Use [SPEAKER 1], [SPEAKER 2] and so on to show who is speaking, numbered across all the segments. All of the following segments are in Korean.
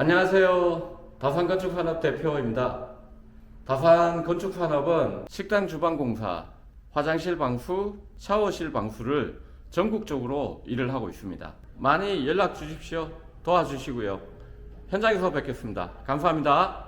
[SPEAKER 1] 안녕하세요. 다산건축산업 대표입니다. 다산건축산업은 식당 주방 공사, 화장실 방수, 샤워실 방수를 전국적으로 일을 하고 있습니다. 많이 연락 주십시오. 도와주시고요. 현장에서 뵙겠습니다. 감사합니다.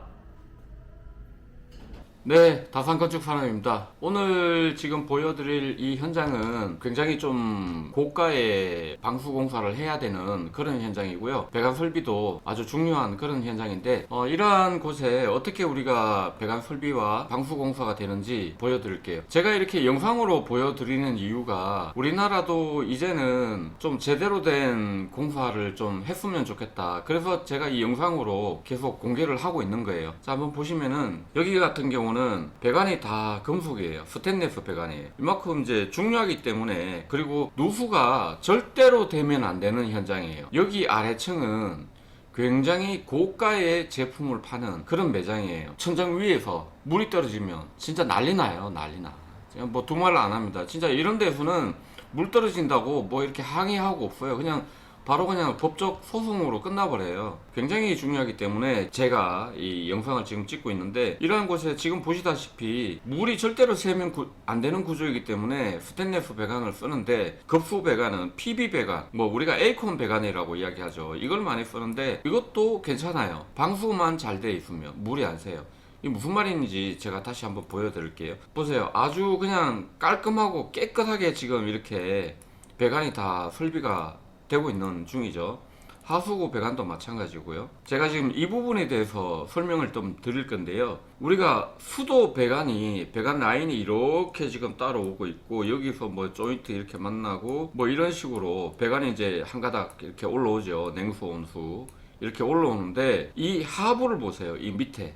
[SPEAKER 1] 네, 다산건축 산업입니다. 오늘 지금 보여드릴 이 현장은 굉장히 좀 고가의 방수 공사를 해야 되는 그런 현장이고요. 배관 설비도 아주 중요한 그런 현장인데, 어, 이러한 곳에 어떻게 우리가 배관 설비와 방수 공사가 되는지 보여드릴게요. 제가 이렇게 영상으로 보여드리는 이유가 우리나라도 이제는 좀 제대로 된 공사를 좀 했으면 좋겠다. 그래서 제가 이 영상으로 계속 공개를 하고 있는 거예요. 자, 한번 보시면은 여기 같은 경우는 배관이 다 금속이에요. 스테인레스 배관이에요. 이만큼 이제 중요하기 때문에 그리고 누수가 절대로 되면 안 되는 현장이에요. 여기 아래층은 굉장히 고가의 제품을 파는 그런 매장이에요. 천장 위에서 물이 떨어지면 진짜 난리 나요. 난리 나. 뭐 두말 안 합니다. 진짜 이런 데서는 물 떨어진다고 뭐 이렇게 항의하고 없어요. 그냥 바로 그냥 법적 소송으로 끝나버려요. 굉장히 중요하기 때문에 제가 이 영상을 지금 찍고 있는데 이러한 곳에 지금 보시다시피 물이 절대로 새면 구- 안 되는 구조이기 때문에 스테인레스 배관을 쓰는데 급수 배관은 PB 배관, 뭐 우리가 에이콘 배관이라고 이야기하죠. 이걸 많이 쓰는데 이것도 괜찮아요. 방수만 잘 돼 있으면 물이 안 새요. 이 무슨 말인지 제가 다시 한번 보여드릴게요. 보세요. 아주 그냥 깔끔하고 깨끗하게 지금 이렇게 배관이 다 설비가 되고 있는 중이죠. 하수구 배관도 마찬가지고요. 제가 지금 이 부분에 대해서 설명을 좀 드릴 건데요. 우리가 수도 배관이 배관 라인이 이렇게 지금 따로 오고 있고 여기서 뭐 조인트 이렇게 만나고 뭐 이런 식으로 배관이 이제 한 가닥 이렇게 올라오죠. 냉수 온수 이렇게 올라오는데 이 하부를 보세요. 이 밑에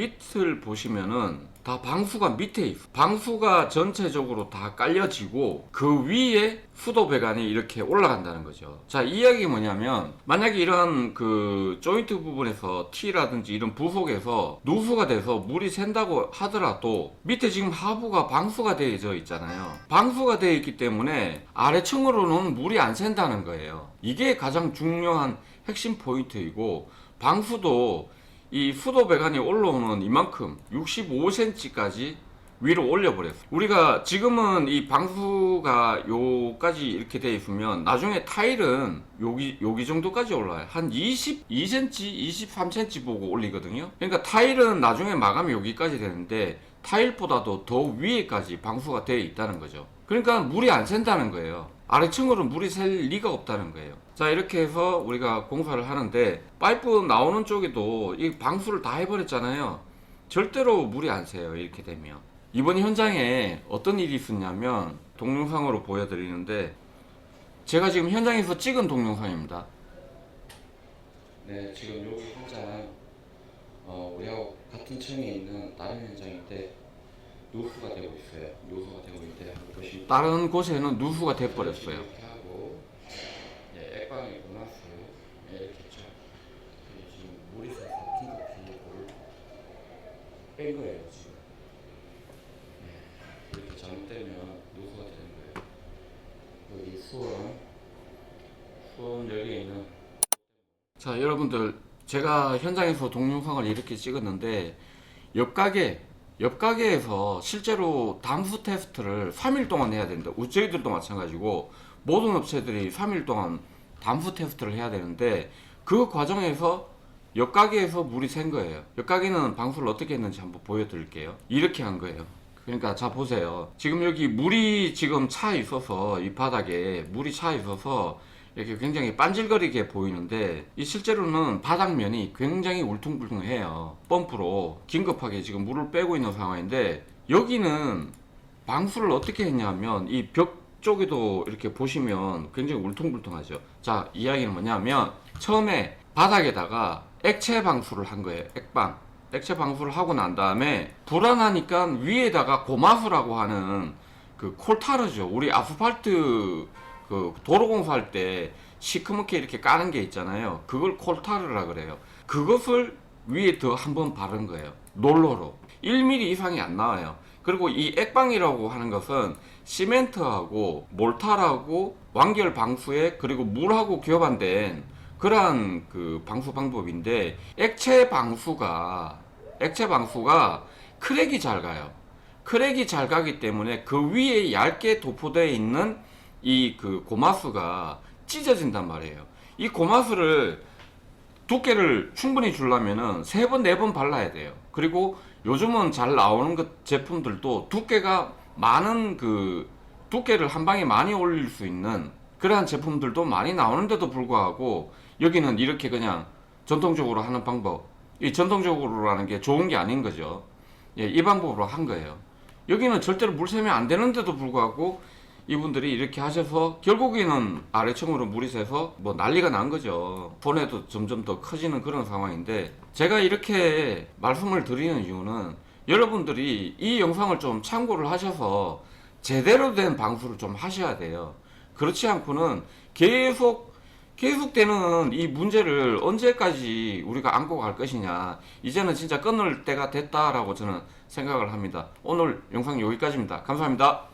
[SPEAKER 1] 밑을 보시면은 다 방수가 밑에 있어. 방수가 전체적으로 다 깔려지고 그 위에 수도 배관이 이렇게 올라간다는 거죠. 자, 이 이야기 뭐냐면 만약에 이런 그 조인트 부분에서 T라든지 이런 부속에서 누수가 돼서 물이 샌다고 하더라도 밑에 지금 하부가 방수가 되어져 있잖아요. 방수가 되어 있기 때문에 아래층으로는 물이 안 샌다는 거예요. 이게 가장 중요한 핵심 포인트이고 방수도 이 수도 배관이 올라오는 이만큼 65cm까지 위로 올려버렸어. 우리가 지금은 이 방수가 요까지 이렇게 돼 있으면 나중에 타일은 여기 여기 정도까지 올라요. 한 22cm, 23cm 보고 올리거든요. 그러니까 타일은 나중에 마감이 여기까지 되는데 타일보다도 더 위에까지 방수가 되어 있다는 거죠. 그러니까 물이 안 샌다는 거예요. 아래층으로 물이 셀 리가 없다는 거예요. 자 이렇게 해서 우리가 공사를 하는데 파이프 나오는 쪽에도 이 방수를 다 해버렸잖아요. 절대로 물이 안 새요. 이렇게 되면. 이번 현장에 어떤 일이 있었냐면 동영상으로 보여드리는데 제가 지금 현장에서 찍은 동영상입니다. 네, 지금 여기 현장 어, 우리하고 같은 층에 있는 다른 현장인데 누수가 되고 있어요. 누수가 되고 있는데 한번 보시면 다른 곳에는 누수가 돼 버렸어요. 이렇게 하고 네, 액방이 문화수 네, 이렇게 있죠. 이게 지금 물이 새서 긴급히 물을 뺀 거예요 지금. 네, 이렇게 잘못되면 누수가 되는 거예요. 여기 수원 수원 여기에 있는 자 여러분들 제가 현장에서 동영상을 이렇게 찍었는데 옆 가게 옆 가게에서 실제로 담수 테스트를 3일 동안 해야 된다. 저희들도 마찬가지고 모든 업체들이 3일 동안 담수 테스트를 해야 되는데 그 과정에서 옆 가게에서 물이 샌 거예요. 옆 가게는 방수를 어떻게 했는지 한번 보여드릴게요. 이렇게 한 거예요. 그러니까 자 보세요. 지금 여기 물이 지금 차 있어서 이 바닥에 물이 차 있어서 이렇게 굉장히 반질거리게 보이는데 이 실제로는 바닥면이 굉장히 울퉁불퉁해요. 펌프로 긴급하게 지금 물을 빼고 있는 상황인데 여기는 방수를 어떻게 했냐면 이 벽 쪽에도 이렇게 보시면 굉장히 울퉁불퉁하죠. 자, 이야기는 뭐냐면 처음에 바닥에다가 액체 방수를 한 거예요. 액방. 액체 방수를 하고 난 다음에 불안하니까 위에다가 고마수라고 하는 그 콜타르죠. 우리 아스팔트 그 도로 공사할 때 시커멓게 이렇게 까는 게 있잖아요. 그걸 콜타르라 그래요. 그것을 위에 더 한 번 바른 거예요. 롤러로. 1mm 이상이 안 나와요. 그리고 이 액방이라고 하는 것은 시멘트하고 몰타라고 완결 방수에 그리고 물하고 교반된 그러한 그 방수 방법인데 액체 방수가 액체 방수가 크랙이 잘 가요. 크랙이 잘 가기 때문에 그 위에 얇게 도포되어 있는 이 그 고마수가 찢어진단 말이에요. 이 고마수를 두께를 충분히 주려면은 세 번, 네 번 발라야 돼요. 그리고 요즘은 잘 나오는 것 제품들도 두께가 많은 그 두께를 한 방에 많이 올릴 수 있는 그러한 제품들도 많이 나오는데도 불구하고 여기는 이렇게 그냥 전통적으로 하는 방법, 이 전통적으로 하는 게 좋은 게 아닌 거죠. 예, 이 방법으로 한 거예요. 여기는 절대로 물 새면 안 되는데도 불구하고 이분들이 이렇게 하셔서 결국에는 아래층으로 물이 새서 뭐 난리가 난 거죠. 손해도 점점 더 커지는 그런 상황인데 제가 이렇게 말씀을 드리는 이유는 여러분들이 이 영상을 좀 참고를 하셔서 제대로 된 방수를 좀 하셔야 돼요. 그렇지 않고는 계속 계속되는 이 문제를 언제까지 우리가 안고 갈 것이냐. 이제는 진짜 끊을 때가 됐다라고 저는 생각을 합니다. 오늘 영상 여기까지입니다. 감사합니다.